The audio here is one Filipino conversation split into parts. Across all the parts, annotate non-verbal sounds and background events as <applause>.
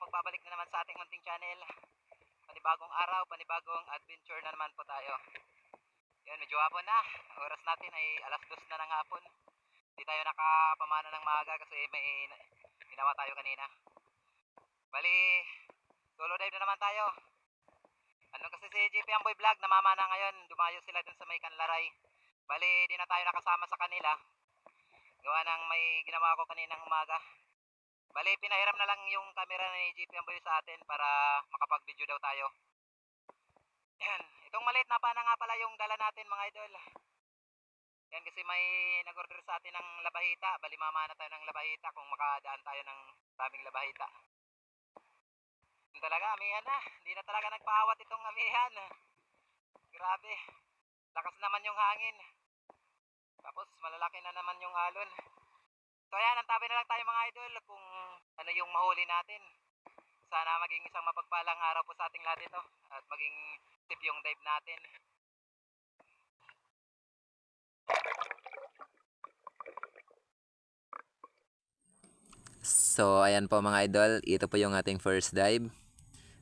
Pagbabalik na naman sa ating munting channel. Panibagong araw, panibagong adventure na naman po tayo. Yun, medyo hapon na. Oras natin ay alas dos na ng hapon. Hindi tayo nakapamana ng maaga kasi may na- ginawa tayo kanina. Bali, solo dive na naman tayo. Ano kasi si JP Amboy Vlog, namamana ngayon. Dumayo sila dun sa may Kanlaray. Bali, di na tayo nakasama sa kanila. Gawa ng may ginawa ko kaninang umaga. Bali, pinahiram na lang yung camera ni JP Amboy sa atin para makapag-video daw tayo. Yan. Itong maliit na pana nga pala yung dala natin mga idol. Yan kasi may nag-order sa atin ng labahita. Bali, mamana tayo ng labahita kung makadaan tayo ng daming labahita. Yun talaga, amihan na. Hindi na talaga nagpaawat itong amihan. Grabe. Lakas naman yung hangin. Tapos malalaki na naman yung alon. So ayan, antabi na lang tayo mga idol kung ano yung mahuli natin. Sana maging isang mapagpalang araw po sa ating lahat ito at maging tip yung dive natin. So ayan po mga idol, ito po yung ating first dive.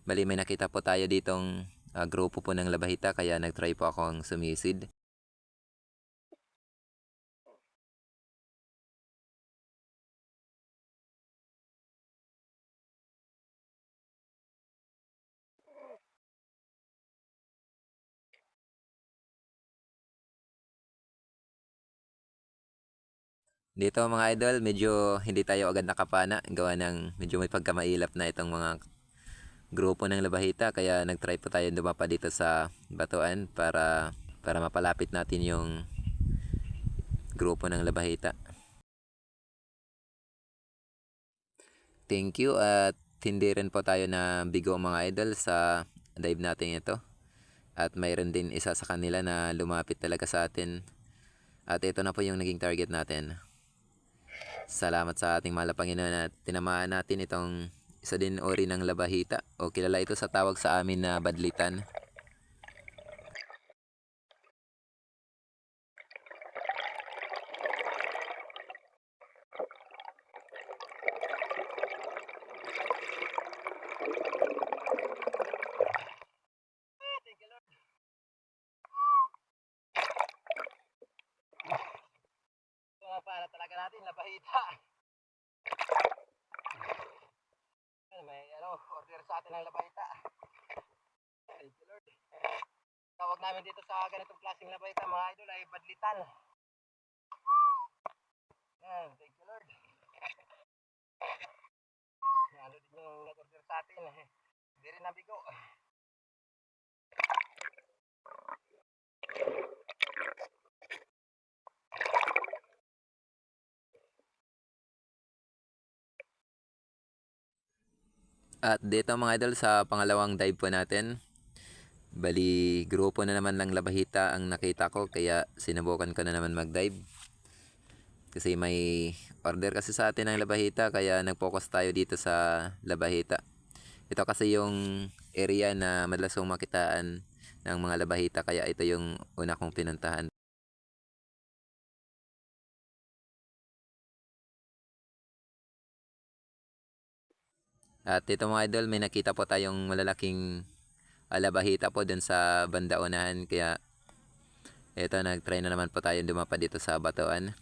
Bali may nakita po tayo ditong ah, grupo po ng labahita kaya nagtry po akong sumisid. Dito mga idol, medyo hindi tayo agad nakapana. Gawa ng medyo may pagkamailap na itong mga grupo ng labahita. Kaya nagtry po tayo dumapa dito sa batuan para, para mapalapit natin yung grupo ng labahita. Thank you at hindi rin po tayo na bigo mga idol sa dive natin ito. At mayroon din isa sa kanila na lumapit talaga sa atin. At ito na po yung naging target natin. Salamat sa ating mahal na Panginoon at tinamaan natin itong isa din ori ng labahita o kilala ito sa tawag sa amin na badlitan. Mga para talaga natin, labahita. Ano, may ano, order sa atin ng labahita. Thank you Lord. Tawag namin dito sa ganitong klaseng labahita mga idol ay badlitan. Yan, thank you Lord. Ano din yung atin. Hindi rin nabigo. At dito mga idol sa pangalawang dive po natin. Bali, grupo na naman ng labahita ang nakita ko kaya sinubukan ko na naman mag-dive. Kasi may order kasi sa atin ng labahita kaya nag-focus tayo dito sa labahita. Ito kasi yung area na madalas kong makitaan ng mga labahita kaya ito yung una kong pinuntahan. At ito mga idol, may nakita po tayong malalaking alabahita po dun sa banda unahan. Kaya ito, nag-try na naman po tayo dumapa dito sa batuan.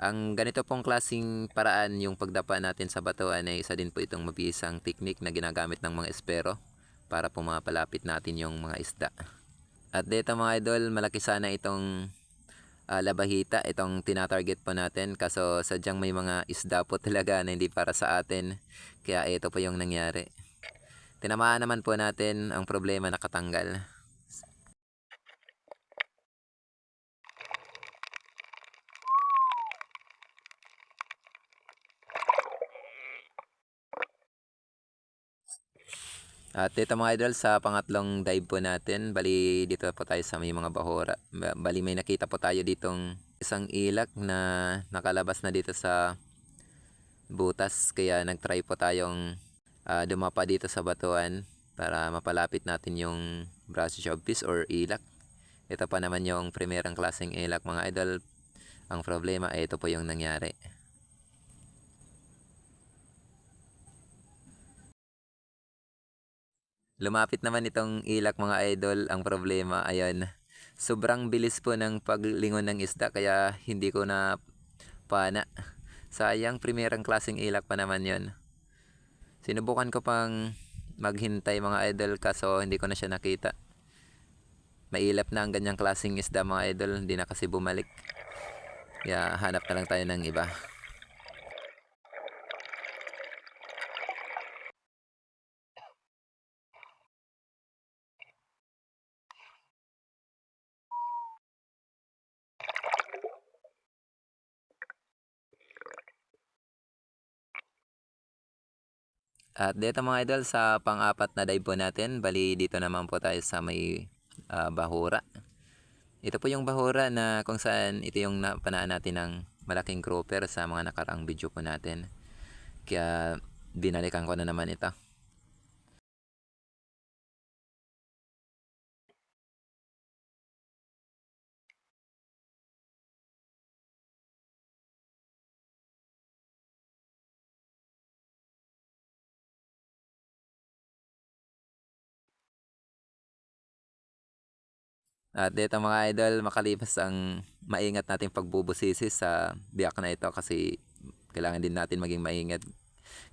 Ang ganito pong klasing paraan yung pagdapa natin sa batuan ay isa din po itong mabisang technique na ginagamit ng mga espero para pumapalapit natin yung mga isda. At dito mga idol, malaki sana itong ah, labahita, itong tinatarget po natin. Kaso sadyang may mga isda po <laughs> talaga na hindi para sa atin. Kaya ito po yung nangyari. Tinamaan naman po natin ang problema nakatanggal. At dito mga idol sa pangatlong dive po natin, bali dito po tayo sa may mga bahura. Ba- Bali may nakita po tayo ditong isang ilak na nakalabas na dito sa butas kaya nagtry po tayong ah, dumapa dito sa batuan para mapalapit natin yung of fish or ilak. Ito pa naman yung primerang klaseng ilak mga idol. Ang problema ay ito po yung nangyari. Lumapit naman itong ilak mga idol. Ang problema, ayun. Sobrang bilis po ng paglingon ng isda kaya hindi ko na pana. Sayang, primerang klaseng ilak pa naman yon. Sinubukan ko pang maghintay mga idol kaso hindi ko na siya nakita. Mailap na ang ganyang klaseng isda mga idol, hindi na kasi bumalik. Kaya hanap na lang tayo ng iba. At dito mga idol sa pang-apat na dive po natin, bali dito naman po tayo sa may ah, bahura. Ito po yung bahura na kung saan ito yung napanaan natin ng malaking grouper sa mga nakaraang video po natin. Kaya binalikan ko na naman ito. At dito mga idol, makalipas ang maingat nating pagbubusisi sa biyak na ito kasi kailangan din natin maging maingat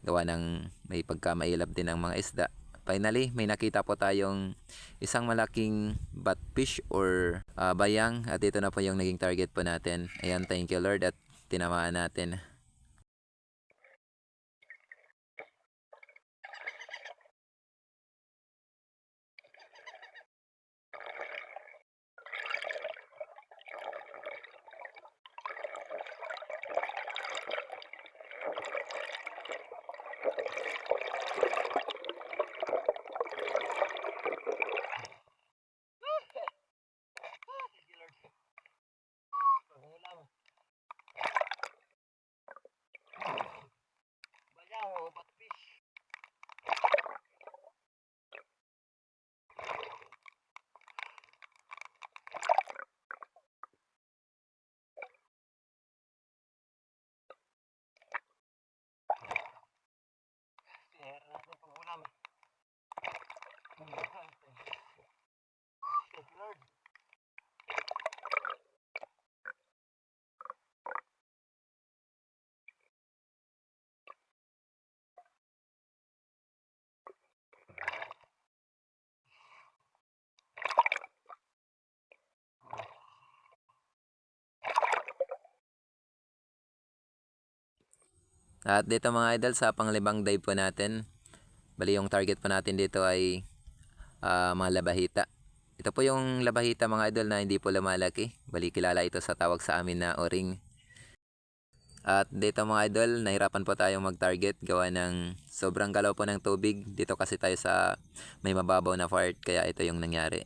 gawa ng may pagkamailap din ng mga isda. Finally, may nakita po tayong isang malaking batfish or ah, bayang at ito na po yung naging target po natin. Ayan, thank you Lord at tinamaan natin. At dito mga idol sa panglibang dive po natin, bali yung target po natin dito ay ah, mga labahita. Ito po yung labahita mga idol na hindi po lumalaki. Bali kilala ito sa tawag sa amin na o-ring. At dito mga idol, nahirapan po tayong mag-target gawa ng sobrang galaw po ng tubig. Dito kasi tayo sa may mababaw na part kaya ito yung nangyari.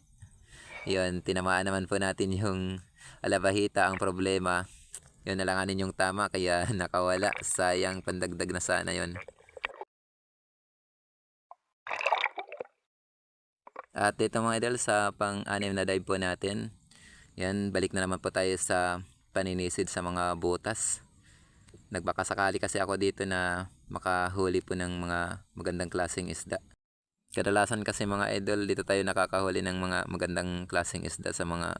Yun, tinamaan naman po natin yung alabahita ang problema. Yun nalanganin yung tama kaya <laughs> nakawala. Sayang pandagdag na sana yun. At dito mga idol sa pang-anim na dive po natin. Yan, balik na naman po tayo sa paninisid sa mga butas. Nagbakasakali kasi ako dito na makahuli po ng mga magandang klaseng isda. Kadalasan kasi mga idol, dito tayo nakakahuli ng mga magandang klaseng isda sa mga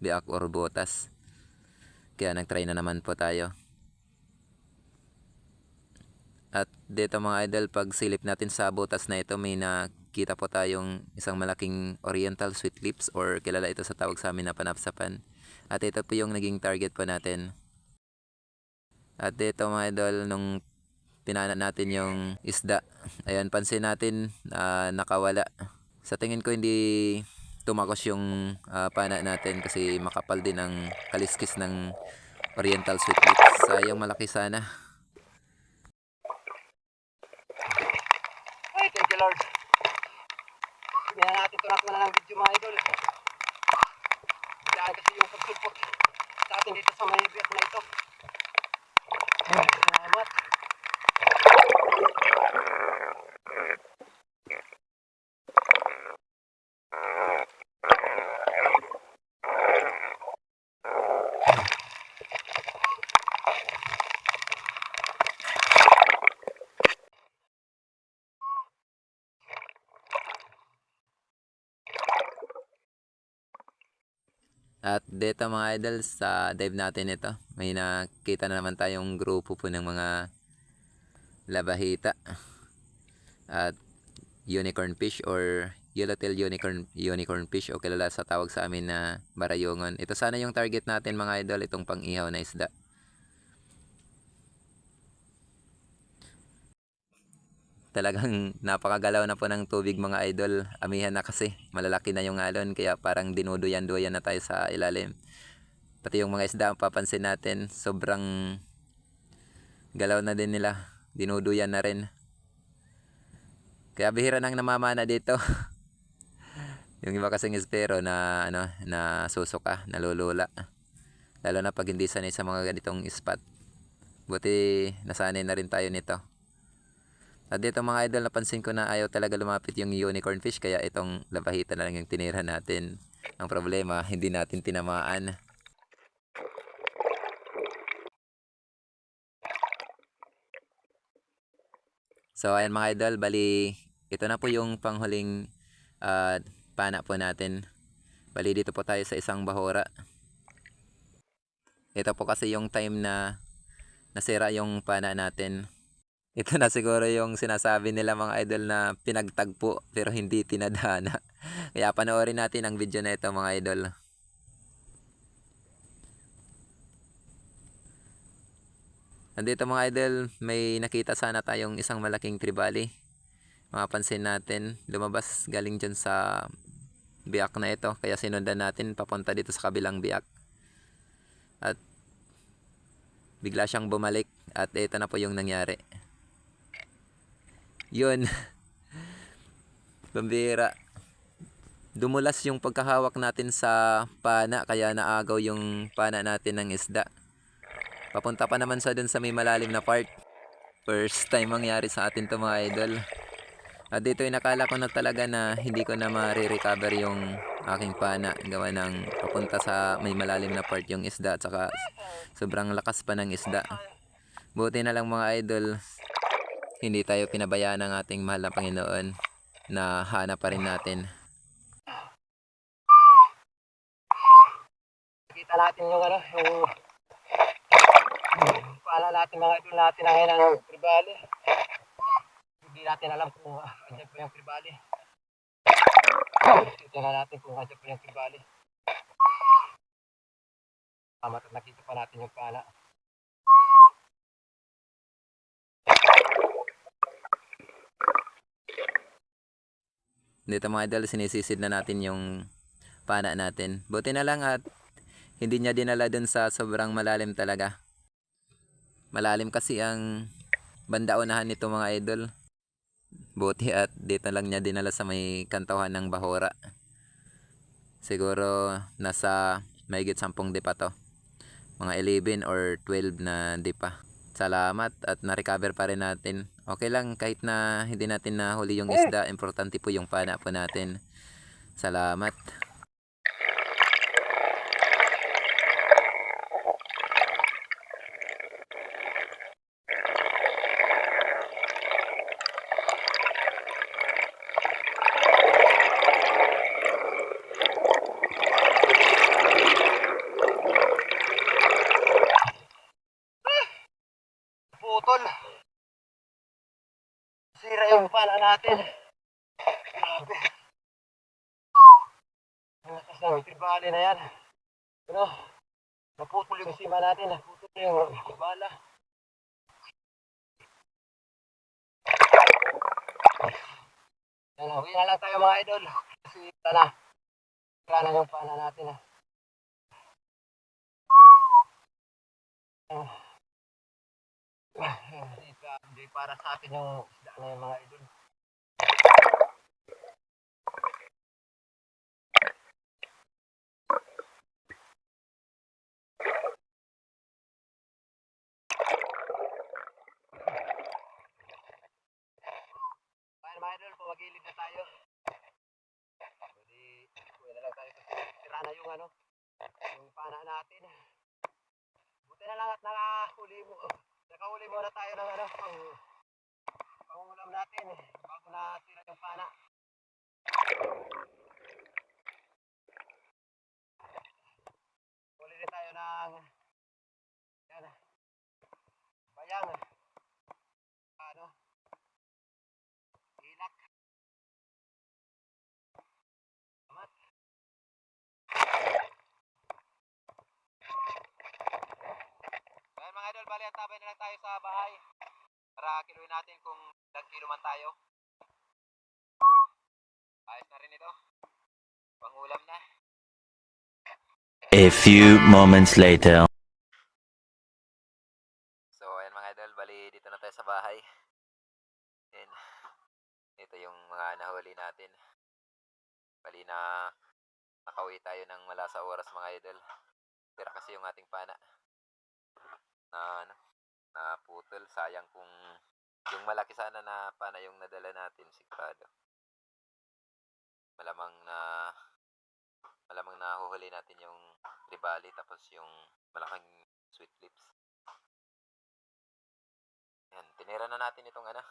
biak or butas. Kaya nagtry na naman po tayo. At dito mga idol, pag silip natin sa butas na ito, may nakita po tayong isang malaking oriental sweet lips or kilala ito sa tawag sa amin na panapsapan. At ito po yung naging target po natin. At dito mga idol, nung pinana natin yung isda, ayan, pansin natin na nakawala. Sa tingin ko hindi tumakos yung ah, pana natin kasi makapal din ang kaliskis ng oriental sweet lips. Sayang malaki sana. Ay, thank you, Lord. Hindi na natin tunak na ng video mga idol. Dahil kasi yung pagsulpot sa atin dito sa may na ito. At dito mga idol, sa dive natin ito, may nakita na naman tayong grupo po ng mga labahita at unicorn fish or yellowtail unicorn unicorn fish o kilala sa tawag sa amin na barayungon. Ito sana yung target natin mga idol, itong pang-ihaw na isda. Talagang <laughs> napakagalaw na po ng tubig mga idol. Amihan na kasi. Malalaki na yung alon kaya parang dinuduyan-duyan na tayo sa ilalim. Pati yung mga isda ang papansin natin, sobrang galaw na din nila. Dinuduyan na rin. Kaya bihira nang namamana dito. <laughs> yung iba kasing espero na ano na susuka, nalulula. Lalo na pag hindi sanay sa mga ganitong spot. Buti nasanay na rin tayo nito. At dito mga idol, napansin ko na ayaw talaga lumapit yung unicorn fish kaya itong labahita na lang yung tinira natin. Ang problema, hindi natin tinamaan. So ayan mga idol, bali ito na po yung panghuling ah, pana po natin. Bali dito po tayo sa isang bahura. Ito po kasi yung time na nasira yung pana natin. Ito na siguro yung sinasabi nila mga idol na pinagtagpo pero hindi tinadhana. <laughs> Kaya panoorin natin ang video na ito mga idol. Nandito mga idol, may nakita sana tayong isang malaking tribali. Mapapansin natin, lumabas galing dyan sa biyak na ito. Kaya sinundan natin papunta dito sa kabilang biyak. At bigla siyang bumalik at ito na po yung nangyari. Yun. <laughs> Pambira. Dumulas yung pagkahawak natin sa pana kaya naagaw yung pana natin ng isda. Papunta pa naman sa dun sa may malalim na part. First time mangyari sa atin to mga idol. At dito inakala ko na talaga na hindi ko na ma-recover yung aking pana. Gawa ng papunta sa may malalim na part yung isda at saka sobrang lakas pa ng isda. Buti na lang mga idol, hindi tayo pinabayaan ng ating mahal na Panginoon na hanap pa rin natin. Kita natin yung ano, yung pala natin mga idol natin na ngayon ang tribali. Hindi natin alam kung uh, andyan pa yung tribali. Tingnan natin kung andyan pa yung tribali. Tama nakita pa natin yung pala. Dito mga idol, sinisisid na natin yung pana natin. Buti na lang at hindi niya dinala dun sa sobrang malalim talaga. Malalim kasi ang banda unahan nito mga idol. Buti at dito lang niya dinala sa may kantahan ng Bahora. Siguro nasa mahigit 10 dipa to. Mga 11 or 12 na dipa. Salamat at na-recover pa rin natin. Okay lang kahit na hindi natin nahuli yung isda. Importante po yung pana po natin. Salamat. Putol. Sira yung pala natin. Grabe. Ang lakas ng tribali na yan. Ano? Naputol yung sima natin. Naputol yung bala. Yan, uwi na lang tayo mga idol. Kasi wala na. Wala na yung pala natin. ah. Ah. Hindi, pa- hindi para sa atin yung isda na yung mga idol. Kaya pumagilid na tayo. Pwede, kuya na lang tayo kasi sira na yung ano, yung pana natin. Buti na lang at nakahuli mo. Nakahuli muna tayo ng ano, pang, pangulam natin bago na sira yung pana. ng yan, bayang ano ilak amat Ayan antabay na lang tayo sa bahay. Para kiluin natin kung ilang kilo man tayo. Ayos na rin ito. Pangulam na. A few moments later. So, ayan mga idol, bali dito na tayo sa bahay. Ayan. Ito yung mga nahuli natin. Bali na nakauwi tayo ng wala sa oras mga idol. Tira kasi yung ating pana. Na, ano, na putol. Sayang kung yung malaki sana na pana yung nadala natin, sigurado. Malamang na malamang nahuhuli natin yung ribali tapos yung malaking sweet lips. Yan, tinira na natin itong ano,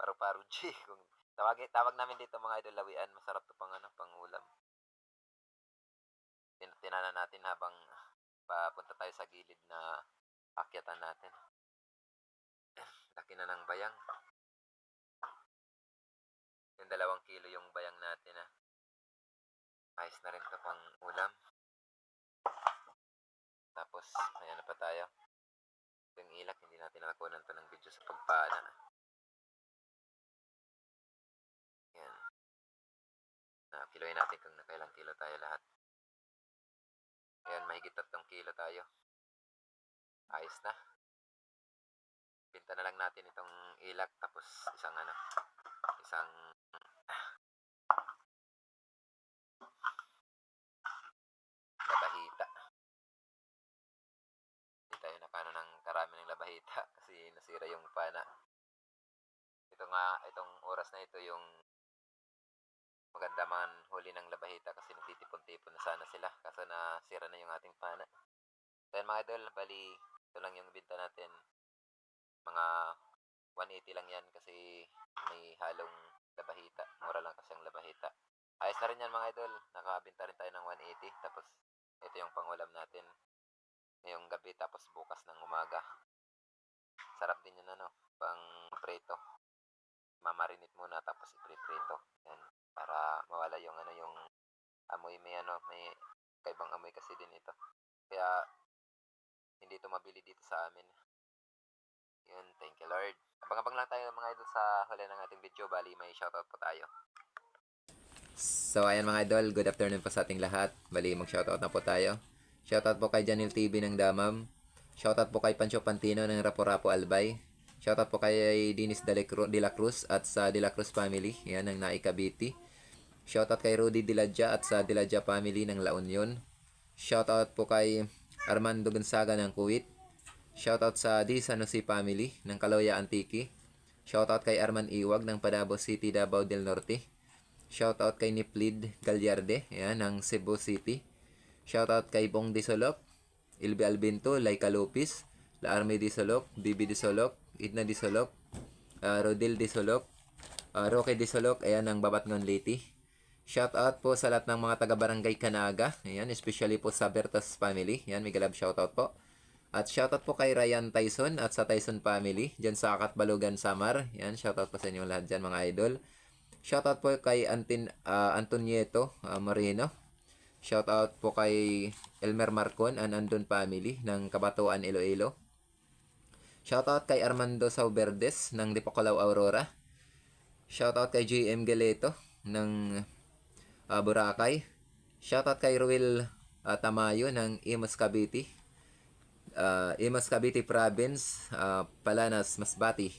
paru-paru G. <laughs> Kung tawag, tawag namin dito mga idol lawian, masarap to pang ano, pang ulam. Tin tinana natin habang papunta tayo sa gilid na akyatan natin. <sighs> Laki na ng bayang. Yung dalawang kilo yung bayang natin ah. Ayos na rin to pang ulam. Tapos, ayan na pa tayo. Yung ilak, hindi natin nakakunan to ng video sa pagpana. Yan. Na, kiloin natin kung nakailang kilo tayo lahat. Ayan, mahigit tatlong kilo tayo. Ayos na. Binta na lang natin itong ilak tapos isang ano, isang labahita. Hindi tayo nakano ng karami ng labahita <laughs> kasi nasira yung pana. Ito nga, itong oras na ito yung maganda man huli ng labahita kasi nagtitipon-tipon na sana sila kaso nasira na yung ating pana. Then mga idol, bali, ito lang yung binta natin. Mga 180 lang yan kasi may halong labahita. Mura lang kasi ang labahita. Ayos na rin yan mga idol. Nakabinta rin tayo ng 180. Tapos ito yung pangulam natin. Ngayong gabi tapos bukas ng umaga. Sarap din yun ano, pang preto. Mamarinate muna tapos iprito. Yan. Para mawala yung ano yung amoy may ano, may kaibang amoy kasi din ito. Kaya hindi ito mabili dito sa amin. Yun, thank you Lord. Abang-abang lang tayo mga idol sa huli ng ating video. Bali, may shoutout po tayo. So, ayan mga idol, good afternoon po sa ating lahat. Bali, mag-shoutout na po tayo. Shoutout po kay Janil TV ng Damam. Shoutout po kay Pancho Pantino ng Rapo-Rapo Albay. Shoutout po kay Dinis de la Cruz at sa De la Cruz family. Yan, ng Naikabiti. Shoutout kay Rudy Diladja at sa Diladja family ng La Union. Shoutout po kay Armando Gonzaga ng Kuwait. Shoutout sa Di Sanusi family ng Kaloya Antique. Shoutout kay Arman Iwag ng Padabo City, Davao del Norte. Shoutout kay Niplid Galyarde, yan, ng Cebu City. Shoutout kay Bong Disolok, Ilbe Albinto, Laika Lopez, La Arme Disolok, Bibi Disolok, Idna Disolok, uh, Rodil Disolok, uh, Roque Disolok, ayan, ng Babatngon Liti. Shoutout po sa lahat ng mga taga-barangay Kanaga, ayan, especially po sa Bertos family, yan, may galab shoutout po. At shoutout po kay Ryan Tyson at sa Tyson family, dyan sa Katbalogan, Samar. Yan, shoutout po sa inyo lahat dyan mga idol. Shoutout po kay Antin, ah, Antonieto ah, Moreno. Shoutout po kay Elmer Marcon and Andon family ng Kabatuan, Iloilo. Shoutout kay Armando Sauberdes ng Dipocalaw, Aurora. Shoutout kay JM Galeto ng ah, Boracay. Shoutout kay Ruel ah, Tamayo ng Imus Cavite. Uh, Imus Cavite Province, ah, Palanas, Masbati.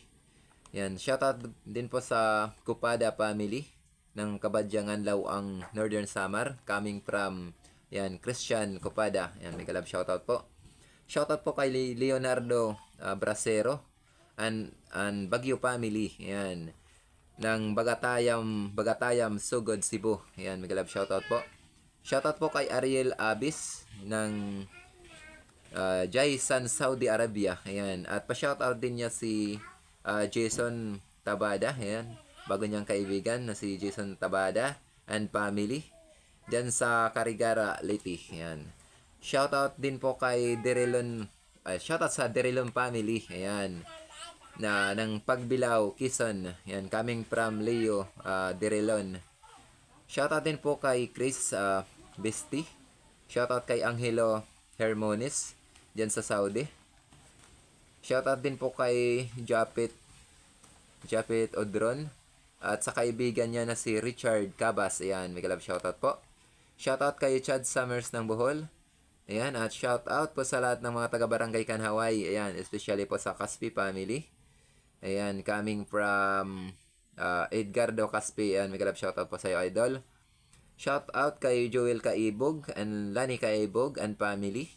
Yan, shoutout din po sa Kupada family ng Kabadyangan Lawang Northern Samar coming from yan Christian Kupada. Yan, may galab shoutout po. Shoutout po kay Le- Leonardo ah, Bracero and and Bagyo family. Yan. Ng Bagatayam Bagatayam Sugod Cebu. Yan, may galab shoutout po. Shoutout po kay Ariel Abis ng uh, Jaisan Saudi Arabia. Ayan. At pa-shoutout din niya si ah, Jason Tabada. Ayan. Bago niyang kaibigan na si Jason Tabada and family. Diyan sa Carigara, Leyte. Ayan. Shoutout din po kay Derilon, ay, shoutout sa Derilon family. Ayan. Na ng Pagbilao, Quezon. Ayan, coming from Leo uh, Derilon. Shoutout din po kay Chris uh, Besti. Shoutout kay Angelo Hermones dyan sa Saudi. Shoutout din po kay Japit Japit Odron at sa kaibigan niya na si Richard Cabas. Ayan, may galab shoutout po. Shoutout kay Chad Summers ng Bohol. Ayan, at shoutout po sa lahat ng mga taga-barangay Kanhaway. Ayan, especially po sa Caspi family. Ayan, coming from uh, Edgardo Caspi. Ayan, galab shoutout po sa iyo, idol. Shoutout kay Joel Kaibog and Lani Kaibog and family.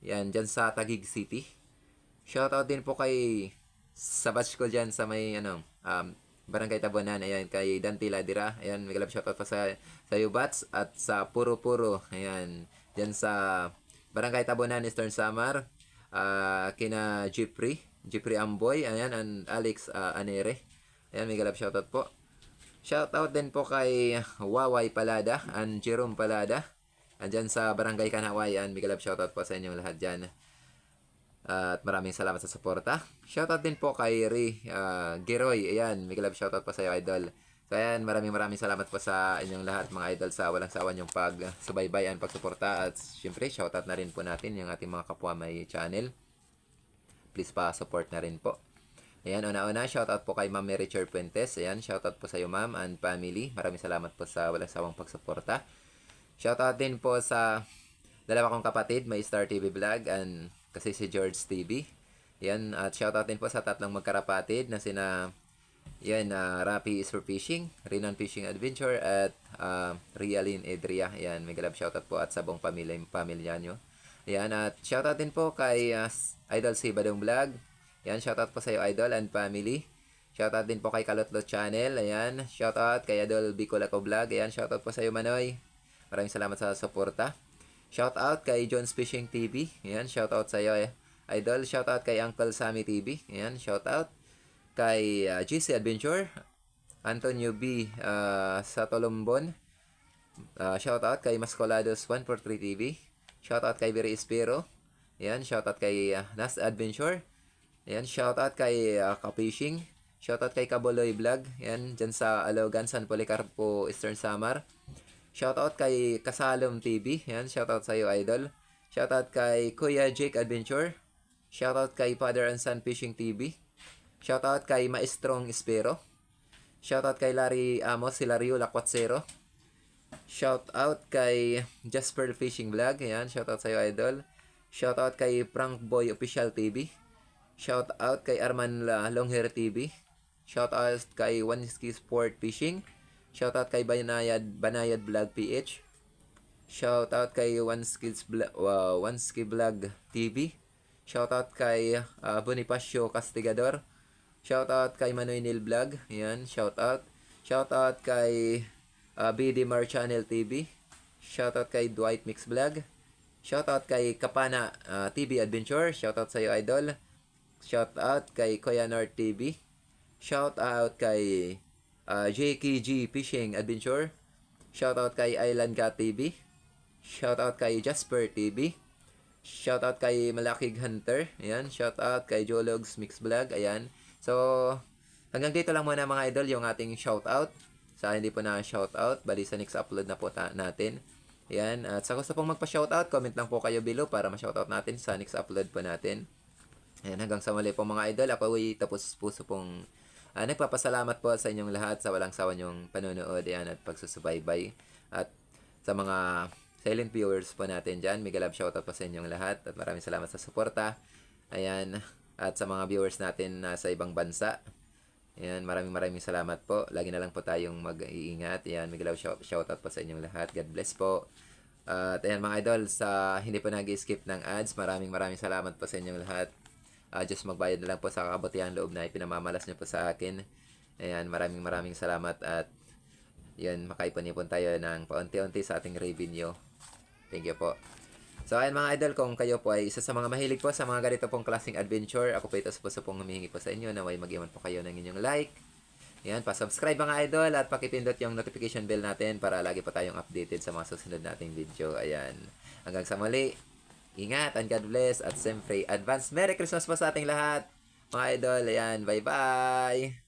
Ayan, dyan sa Taguig City. Shoutout din po kay sa batch ko dyan sa may ano, um, Barangay Tabonan. Ayan, kay Dante Ladira. Ayan, may galab shoutout pa sa, sa Yubats at sa Puro Puro. Ayan, dyan sa Barangay Tabonan, Eastern Samar. ah kina Jeffrey, Jeffrey Amboy, ayan, and Alex ah, Anere. Ayan, may galab shoutout po. Shoutout din po kay Waway Palada and Jerome Palada. Andyan sa Barangay Kanaway. Ayan, may galab shoutout po sa inyong lahat dyan. At maraming salamat sa suporta. Shoutout din po kay Ray uh, Geroy. Ayan, may galab shoutout po sa iyo, idol. So ayan, maraming maraming salamat po sa inyong lahat mga idol sa walang sawa niyong pagsubaybay at pagsuporta. At syempre, shoutout na rin po natin yung ating mga kapwa may channel. Please pa support na rin po. Ayan, una-una, shoutout po kay Ma'am Mary Chair Puentes. Ayan, shoutout po sa iyo ma'am and family. Maraming salamat po sa walang sawang pagsuporta. Shoutout din po sa dalawa kong kapatid, may Star TV Vlog and kasi si George TV. Yan, at shoutout din po sa tatlong magkarapatid na sina yan, uh, Rapi is for Fishing, Rinon Fishing Adventure, at uh, Rialin Edria. Yan, may galab shoutout po at sa buong pamilya, pamilya nyo. Yan, at shoutout din po kay uh, Idol si Badong Vlog. Yan, shoutout po sa iyo Idol and family. Shoutout din po kay Kalotlot Channel. Ayan, shoutout kay Idol Bicolacco Vlog. Ayan, shoutout po sa iyo Manoy. Maraming salamat sa suporta. Shoutout kay John's Fishing TV. Ayan, shoutout sa iyo eh. Idol, shoutout kay Uncle Sammy TV. Ayan, shoutout kay uh, GC Adventure. Antonio B. uh, sa Tolombon. Uh, shoutout kay Mascolados 143 TV. Shoutout kay Biri Espero. Ayan, shoutout kay uh, Last Adventure. Ayan, shoutout kay uh, Kapishing. Shoutout kay Kaboloy Vlog. Ayan, dyan sa Alogan, San Policarpo, Eastern Samar. Shoutout kay Kasalom TV. Yan, shoutout sa iyo, idol. Shoutout kay Kuya Jake Adventure. Shoutout kay Father and Son Fishing TV. Shoutout kay Maestrong Espero. Shoutout kay Larry Amos, si Lario Lakwatsero. Shoutout kay Jasper Fishing Vlog. Yan, shoutout sa iyo, idol. Shoutout kay Frank Boy Official TV. Shoutout kay Arman Longhair TV. Shoutout kay One Ski Sport Fishing. Shoutout kay Banayad Banayad Vlog PH. Shoutout kay One Skills Vlog, uh, One Ski Vlog TV. Shoutout kay uh, Bonifacio Castigador. Shoutout kay Manoy Nil Vlog. Yan, shoutout. Shoutout kay uh, BD Mar Channel TV. Shoutout kay Dwight Mix Vlog. Shoutout kay Kapana uh, TV Adventure. Shoutout sa iyo, idol. Shoutout kay Koyanor TV. Shoutout kay uh, JKG Fishing Adventure. Shoutout kay Island Cat TV. Shoutout kay Jasper TV. Shoutout kay Malakig Hunter. Ayan. Shoutout kay Jologs Mix Vlog. Ayan. So, hanggang dito lang muna mga idol yung ating shoutout. Sa hindi po na shoutout, bali sa next upload na po ta- natin. Ayan. At sa gusto pong magpa-shoutout, comment lang po kayo below para ma-shoutout natin sa next upload po natin. Ayan, hanggang sa muli po mga idol. Ako ay tapos puso pong Ah, nagpapasalamat po sa inyong lahat sa walang sawa niyong panonood yan at pagsusubaybay. At sa mga silent viewers po natin dyan, mega love shoutout po sa inyong lahat at maraming salamat sa suporta. Ayan. At sa mga viewers natin na sa ibang bansa, Ayan, maraming maraming salamat po. Lagi na lang po tayong mag-iingat. Ayan, love shout- shoutout po sa inyong lahat. God bless po. At ayan mga idol, sa hindi po nag-skip ng ads, maraming maraming salamat po sa inyong lahat. Uh, just magbayad na lang po sa kabutihan loob na ipinamamalas niyo po sa akin. Ayan, maraming maraming salamat at yun, makaipon-ipon tayo ng paunti-unti sa ating revenue. Thank you po. So, ayan mga idol, kung kayo po ay isa sa mga mahilig po sa mga ganito pong klaseng adventure, ako po ito sa puso pong humihingi po sa inyo na may mag-iwan po kayo ng inyong like. Ayan, pa-subscribe mga idol at pakipindot yung notification bell natin para lagi po tayong updated sa mga susunod nating video. Ayan, hanggang sa muli. Ingat and God bless. At siyempre, advance Merry Christmas po sa ating lahat. Mga idol, ayan, bye-bye.